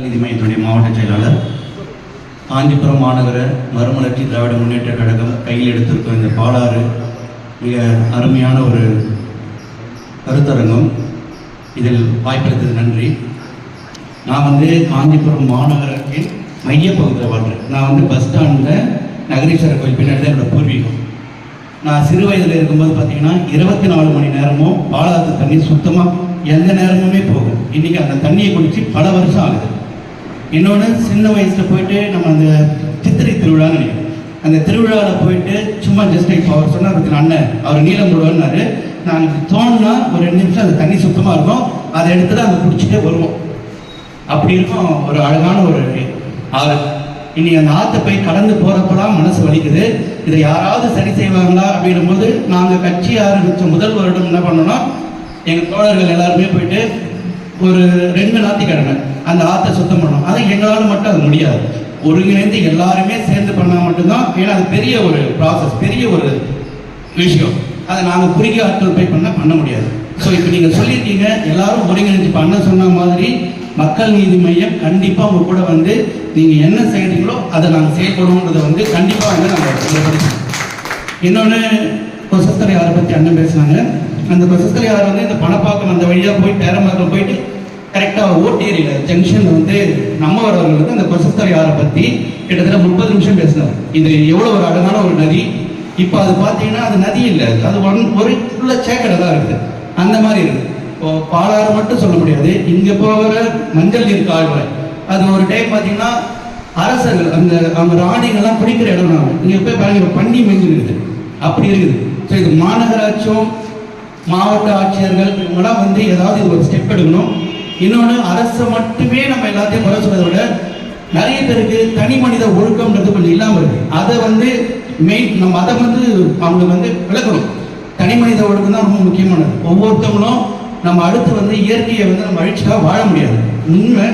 நீதி மையத்துடைய மாவட்ட செயலாளர் காஞ்சிபுரம் மாநகர மறுமலர்ச்சி திராவிட முன்னேற்ற கழகம் கையில் எடுத்திருக்கும் இந்த பாலாறு மிக அருமையான ஒரு கருத்தரங்கம். இதில் வாய்ப்பளித்தது நன்றி. நான் வந்து காஞ்சிபுரம் மாநகரத்தின் மையப்பகுதியில் வாழ்கிறேன். நான் வந்து பஸ் ஸ்டாண்டில் நகரீஸ்வரர் கோயில் பின்னாடி தான் என்னோடய பூர்வீகம். நான் சிறு வயதில் இருக்கும்போது பார்த்தீங்கன்னா இருபத்தி நாலு மணி நேரமும் பாலாத்து தண்ணி சுத்தமாக எந்த நேரமுமே போகும் இன்றைக்கி அந்த தண்ணியை குடித்து பல வருஷம் ஆகுது. இன்னொன்று சின்ன வயசில் போயிட்டு நம்ம அந்த சித்திரை திருவிழான்னு நினைக்கிறோம் அந்த திருவிழாவில் போயிட்டு சும்மா ஜஸ்ட் இப்போ அவர் சொன்னார் பத்தின அண்ணன் அவர் நீளம் போடுவார்னாரு நான் தோணுனா ஒரு ரெண்டு நிமிஷம் அது தண்ணி சுத்தமாக இருக்கும். அதை எடுத்துட்டு அதை குடிச்சிட்டே வருவோம். அப்படி இருக்கும் ஒரு அழகான ஒரு ஆறு இனி அந்த ஆற்றை போய் கடந்து போகிறப்பெல்லாம் மனசு வலிக்குது. இதை யாராவது சரி செய்வாங்களா அப்படின்னும்போது நாங்கள் கட்சி ஆரம்பித்த முதல் வருடம் என்ன பண்ணோம்னா எங்கள் தோழர்கள் எல்லாருமே போயிட்டு ஒரு ரெண்டு ஞாயிற்றுக்கிழமை அந்த ஆற்றை சுத்தம் பண்ணோம் அது எங்களால் மட்டும் அது முடியாது. ஒருங்கிணைந்து எல்லாருமே சேர்ந்து பண்ணால் மட்டும்தான் ஏன்னா அது பெரிய ஒரு ப்ராசஸ் பெரிய ஒரு விஷயம். அதை நாங்கள் குறுகிய ஆட்கள் போய் பண்ணால் பண்ண முடியாது. ஸோ இப்போ நீங்கள் சொல்லியிருக்கீங்க எல்லாரும் ஒருங்கிணைஞ்சு பண்ண சொன்ன மாதிரி மக்கள் நீதி மையம் கண்டிப்பாக உங்க கூட வந்து நீங்கள் என்ன செய்கிறீங்களோ அதை நாங்கள் செயல்படுவோன்றதை வந்து கண்டிப்பாக வந்து நாங்கள் இன்னொன்று கொசத்தரை யாரை பற்றி அண்ணன் பேசுனாங்க? அந்த கொசஸ்தலை யார் வந்து இந்த பணப்பாக்கம் அந்த வழியாக போய் பேரம்பாக்கம் போயிட்டு கரெக்டாக ஓட்டேரியில் ஜங்ஷனில் வந்து நம்ம வரவர்கள் வந்து அந்த கொசஸ்தலை யாரை பற்றி கிட்டத்தட்ட முப்பது நிமிஷம் பேசினார் இது எவ்வளோ ஒரு அழகான ஒரு நதி. இப்போ அது பார்த்தீங்கன்னா அது நதி இல்லை. அது ஒன் ஒரு உள்ள சேக்கடை தான் இருக்குது. அந்த மாதிரி இருக்குது இப்போ பாலாறு மட்டும் சொல்ல முடியாது. இங்கே போகிற மஞ்சள் நீர் கால்வாய். அது ஒரு டைம் பார்த்தீங்கன்னா அரசர்கள் அந்த அவங்க ராணிகள்லாம் பிடிக்கிற இடம் நாங்கள் இங்கே போய் பாருங்க இப்ப பன்னி மெஞ்சு இருக்குது அப்படி இருக்குது. ஸோ இது மாநகராட்சியும் மாவட்ட ஆட்சியர்கள் இவங்களாம் வந்து ஏதாவது இது ஒரு ஸ்டெப் எடுக்கணும். இன்னொன்று அரசை மட்டுமே நம்ம எல்லாத்தையும் குறை சொல்றதை விட நிறைய பேருக்கு தனி மனித ஒழுக்கம்ன்றது கொஞ்சம் இல்லாமல் இருக்கு. அதை வந்து மெயின் நம்ம அதை வந்து அவங்க வந்து விளக்கணும். தனி மனித ஒழுக்கம் தான் ரொம்ப முக்கியமானது. ஒவ்வொருத்தவங்களும் நம்ம அடுத்து வந்து இயற்கையை வந்து நம்ம அழிச்சுட்டா வாழ முடியாது. உண்மை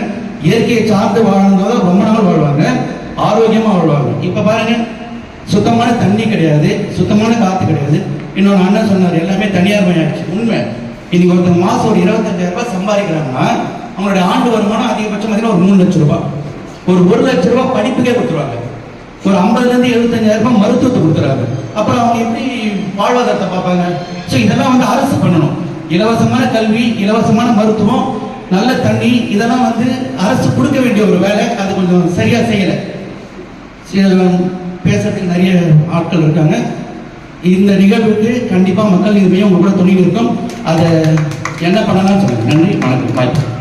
இயற்கையை சார்ந்து வாழ்ந்தவங்க ரொம்ப நாள் வாழ்வாங்க. ஆரோக்கியமாக வாழ்வாங்க. இப்போ பாருங்க சுத்தமான தண்ணி கிடையாது சுத்தமான காற்று கிடையாது. இன்னொன்று அண்ணன் சொன்னார் எல்லாமே தனியார் மயாச்சு உண்மை. இன்னைக்கு ஒருத்தர் மாதம் ஒரு இருபத்தஞ்சாயிரம் ரூபாய் சம்பாதிக்கிறாங்கன்னா அவங்களுடைய ஆண்டு வருமானம் அதிகபட்சம் பார்த்தீங்கன்னா ஒரு மூணு லட்சம் ரூபாய். ஒரு ஒரு லட்ச ரூபாய் படிப்புக்கே கொடுத்துருவாங்க. ஒரு ஐம்பதுலேருந்து எழுபத்தஞ்சாயிரம் ரூபாய் மருத்துவத்தை கொடுத்துறாங்க. அப்புறம் அவங்க எப்படி வாழ்வாதாரத்தை பார்ப்பாங்க? ஸோ இதெல்லாம் வந்து அரசு பண்ணணும். இலவசமான கல்வி இலவசமான மருத்துவம் நல்ல தண்ணி இதெல்லாம் வந்து அரசு கொடுக்க வேண்டிய ஒரு வேலை. அது கொஞ்சம் சரியாக செய்யலை. பேசுறதுக்கு நிறைய ஆட்கள் இருக்காங்க. இந்த நிகழ்வுக்கு கண்டிப்பாக மக்கள் நீதிமையும் உங்களோட கூட துணை இருக்கும். அதை என்ன பண்ணலாம்னு சொல்லுங்கள் நன்றி வணக்கம். வாய்ப்பு